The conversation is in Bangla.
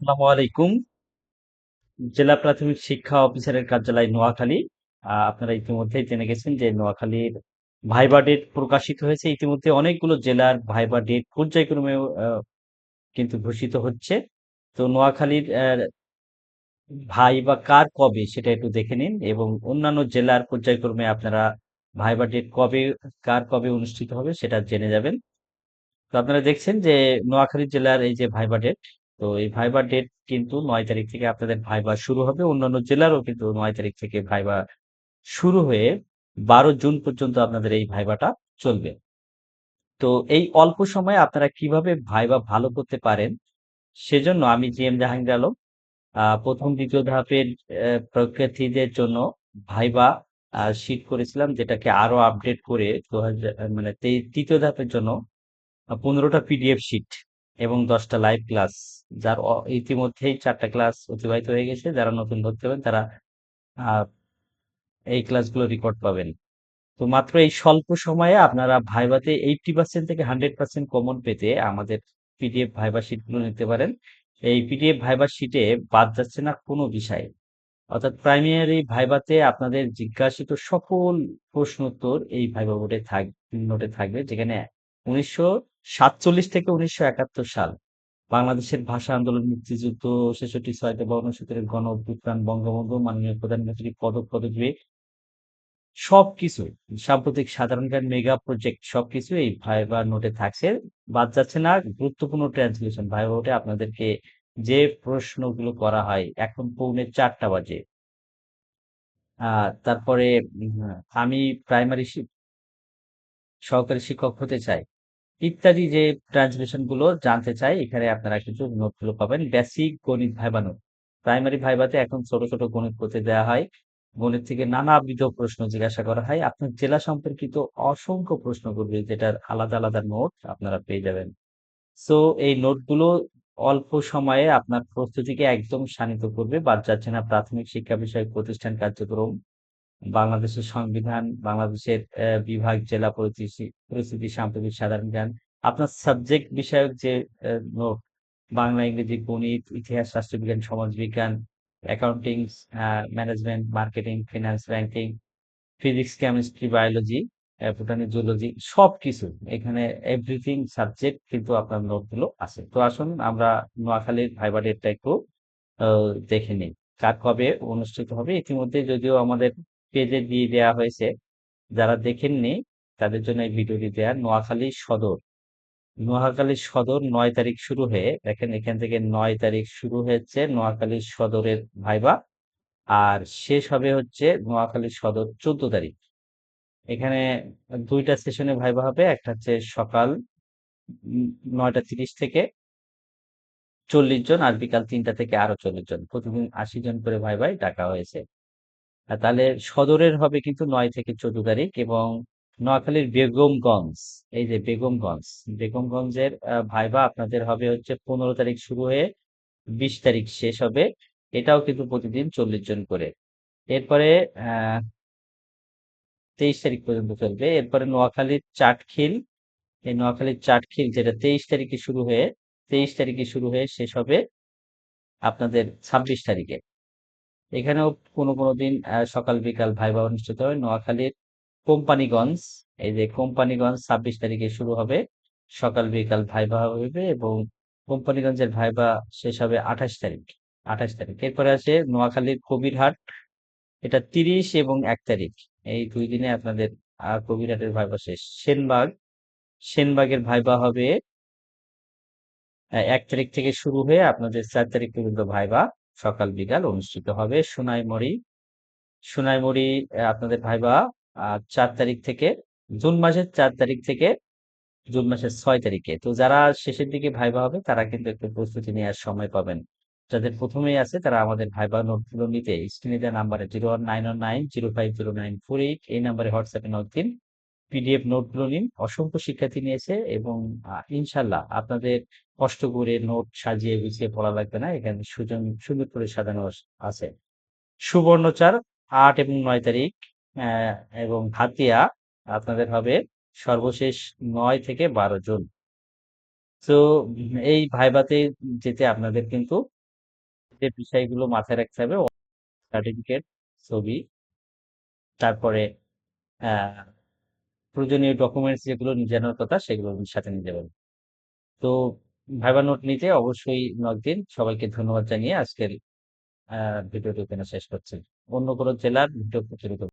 আসসালামু আলাইকুম। জেলা প্রাথমিক শিক্ষা অফিসারের কার্যালয় নোয়াখালী। আপনারা ইতিমধ্যেই জেনে গেছেন যে নোয়াখালীর ভাইবা ডেট প্রকাশিত হয়েছে। ইতিমধ্যে অনেকগুলো জেলার ভাইবা ডেট পর্যায়ক্রমে কিন্তু ঘোষিত হচ্ছে। তো নোয়াখালীর আহ, ভাইবা কার কবে সেটা একটু দেখে নিন এবং অন্যান্য জেলার পর্যায়ক্রমে আপনারা ভাইবা ডেট কবে কার কবে অনুষ্ঠিত হবে সেটা জেনে যাবেন। তো আপনারা দেখছেন যে নোয়াখালী জেলার এই যে ভাইবা ডেট তো এই ভাইবা ডেট কিন্তু নয় তারিখ থেকে আপনাদের ভাইবা শুরু হবে। অন্যান্য জেলারও কিন্তু নয় তারিখ থেকে ভাইবা শুরু হয়ে বারো জুন পর্যন্ত আপনাদের এই ভাইবাটা চলবে। তো এই অল্প সময়ে আপনারা কীভাবে ভাইবা ভালো করতে পারেন সেজন্য আমি জি এম জাহাঙ্গীর আলম প্রথম দ্বিতীয় ধাপের আহ, পরীক্ষার্থীদের জন্য ভাইবা শিট করেছিলাম যেটাকে আরও আপডেট করে দু হাজার মানে তৃতীয় ধাপের জন্য পনেরোটা পিডিএফ শিট এবং দশটা লাইভ ক্লাস যার ইতিমধ্যেই চারটা ক্লাস অতিবাহিত হয়ে গেছে, যারা নতুন ধরতে পারেন তারা এই ক্লাসগুলো রেকর্ড পাবেন। তো মাত্র এই স্বল্প সময়ে আপনারা ভাইভাতে এইটটি পার্সেন্ট থেকে হান্ড্রেড পার্সেন্ট কমন পেতে আমাদের পিডিএফ ভাইবা শিটগুলো নিতে পারেন। এই পিডিএফ ভাইবা শিটে বাদ যাচ্ছে না কোনো বিষয়। অর্থাৎ প্রাইমারি ভাইভাতে আপনাদের জিজ্ঞাসিত সকল প্রশ্ন উত্তর এই ভাইবা বোর্ডে থাক নোটে থাকবে, যেখানে উনিশশো সাতচল্লিশ থেকে উনিশশো একাত্তর সাল। বাংলাদেশের ভাষা আন্দোলন, মুক্তিযুদ্ধ, ছেষট্টি ছয়তে বা উনসত্তরের গণ অভ্যুত্থান, বঙ্গবন্ধু, মাননীয় প্রধানমন্ত্রী পদক, পদবী, সবকিছু, সাম্প্রতিক সাধারণ জ্ঞান মেগা প্রজেক্ট, সবকিছু এই ভাইবা নোটে থাকছে। বাদ যাচ্ছে না, গুরুত্বপূর্ণ ট্রান্সলেশন, ভাইবা নোটে আপনাদেরকে যে প্রশ্নগুলো করা হয়, এখন পৌনে চারটা বাজে। তারপরে আমি প্রাইমারি সহকারী শিক্ষক হতে চাই। ইত্যাদি যে ট্রান্সলেশনগুলো জানতে চাই, এখানে আপনারা কিছু নোটগুলো পাবেন। বেসিক গণিত ভাইবা নোট প্রাইমারি ভাইবাতে এখন ছোট ছোট গণিত করতে দেওয়া হয়। গণিত থেকে নানাবিধ প্রশ্ন জিজ্ঞাসা করা হয়। আপনার জেলা সম্পর্কিত অসংখ্য প্রশ্ন করবে, যেটার আলাদা আলাদা নোট আপনারা পেয়ে যাবেন। সো এই নোটগুলো অল্প সময়ে আপনার প্রস্তুতিকে একদম শানিত করবে, বাদ যাচ্ছে না প্রাথমিক শিক্ষা বিষয়ক প্রতিষ্ঠান কার্যক্রম। বাংলাদেশের সংবিধান, বাংলাদেশের বিভাগ, জেলা পরিস্থিতি পরিস্থিতি, সাম্প্রতিক সাধারণ জ্ঞান। আপনার সাবজেক্ট বিষয়ক যে নোট, বাংলা, ইংরেজি, গণিত, ইতিহাস, রাষ্ট্রবিজ্ঞান, সমাজবিজ্ঞান, accounting management, marketing, finance, banking, physics, chemistry, biology botany zoology সবকিছু এখানে এভরিথিং সাবজেক্ট কিন্তু আপনার নোটগুলো আছে। তো আসুন আমরা নোয়াখালীর ভাইবা ডেটটা একটু দেখে নিই। কার কবে অনুষ্ঠিত হবে? ইতিমধ্যে যদিও আমাদের পেজে দিয়ে দেওয়া হয়েছে। যারা দেখেননি, তাদের জন্য এই ভিডিওটি দেওয়া নোয়াখালী সদর। নোয়াখালী সদর নয় তারিখ শুরু হয়ে, দেখেন এখান থেকে নয় তারিখ শুরু হয়েছে নোয়াখালী সদরের ভাইবা। আর শেষ হবে হচ্ছে নোয়াখালী সদর চোদ্দ তারিখ। এখানে দুইটা সেশনে ভাইবা হবে, একটা হচ্ছে সকাল নয়টা তিরিশ থেকে চল্লিশ জন, আর বিকাল তিনটা থেকে আরও চল্লিশ জন। প্রতিদিন আশি জন করে ভাই ভাই ডাকা হয়েছে। তাহলে সদরের হবে কিন্তু নয় থেকে চোদ্দ তারিখ এবং নোয়াখালীর বেগমগঞ্জ, এই যে বেগমগঞ্জ, বেগমগঞ্জের ভাইবা আপনাদের হবে হচ্ছে পনেরো তারিখ শুরু হয়ে বিশ তারিখ শেষ হবে। এটাও কিন্তু প্রতিদিন চল্লিশ জন করে। এরপরে তেইশ তারিখ পর্যন্ত চলবে। এরপরে নোয়াখালীর চাটখিল, এই নোয়াখালীর চাটখিল যেটা তেইশ তারিখে শুরু হয়ে, তেইশ তারিখে শুরু হয়ে শেষ হবে আপনাদের ছাব্বিশ তারিখে। এখানেও কোনো কোনো দিন সকাল, বিকাল ভাইবা অনুষ্ঠিত হয় নোয়াখালীর কোম্পানিগঞ্জ, এই যে কোম্পানিগঞ্জ ছাব্বিশ তারিখে শুরু হবে। সকাল, বিকাল ভাইবা হবে এবং কোম্পানিগঞ্জের ভাইবা শেষ হবে আঠাশ তারিখ আঠাশ তারিখ। এরপরে আছে নোয়াখালীর কবিরহাট। এটা তিরিশ এবং এক তারিখ। এই দুই দিনে আপনাদের কবিরহাটের ভাইবা শেষ। সেনবাগ, সেনবাগের ভাইবা হবে এক তারিখ থেকে শুরু হয়ে আপনাদের চার তারিখ পর্যন্ত ভাইবা সকাল বিকাল অনুষ্ঠিত হবে সোনাইমুড়ি। সোনাইমুড়ি আপনাদের ভাইবা চার তারিখ থেকে, জুন মাসের চার তারিখ থেকে, জুন মাসের ছয় তারিখে। তো যারা শেষের দিকে ভাইবা হবে, তারা কিন্তু একটু প্রস্তুতি নেওয়ার সময় পাবেন। যাদের প্রথমেই আছে, তারা আমাদের ভাইবা নোটগুলো নিতে, স্ক্রিনে দেওয়া নাম্বারে zero one nine one nine zero five zero nine four eight, এই নাম্বারে হোয়াটসঅ্যাপে নোট দিন। পিডিএফ নোটগুলো নিন। অসংখ্য শিক্ষার্থী নিয়েছে এবং ইনশাল্লাহ আপনাদের কষ্ট করে নোট সাজিয়ে গুছিয়ে পড়া লাগবে না। এখানে সুজন, সুন্দর করে সাজানো আছে। সুবর্ণচার আট এবং নয় তারিখ এবং হাতিয়া আপনাদের হবে সর্বশেষ নয় থেকে বারো জন। তো, এই ভাইবাতে যেতে আপনাদের কিন্তু যে বিষয়গুলো মাথায় রাখতে হবে সার্টিফিকেট ছবি, তারপরে প্রয়োজনীয় ডকুমেন্টস যেগুলো জানার কথা সেগুলো সাথে নিয়ে যাবেন তো ভাইবা নোট নিতে অবশ্যই নক দিন। সবাইকে ধন্যবাদ জানিয়ে আজকের ভিডিওটি এখানে শেষ করছি। অন্য কোনো জেলার ভিডিও প্রচলিত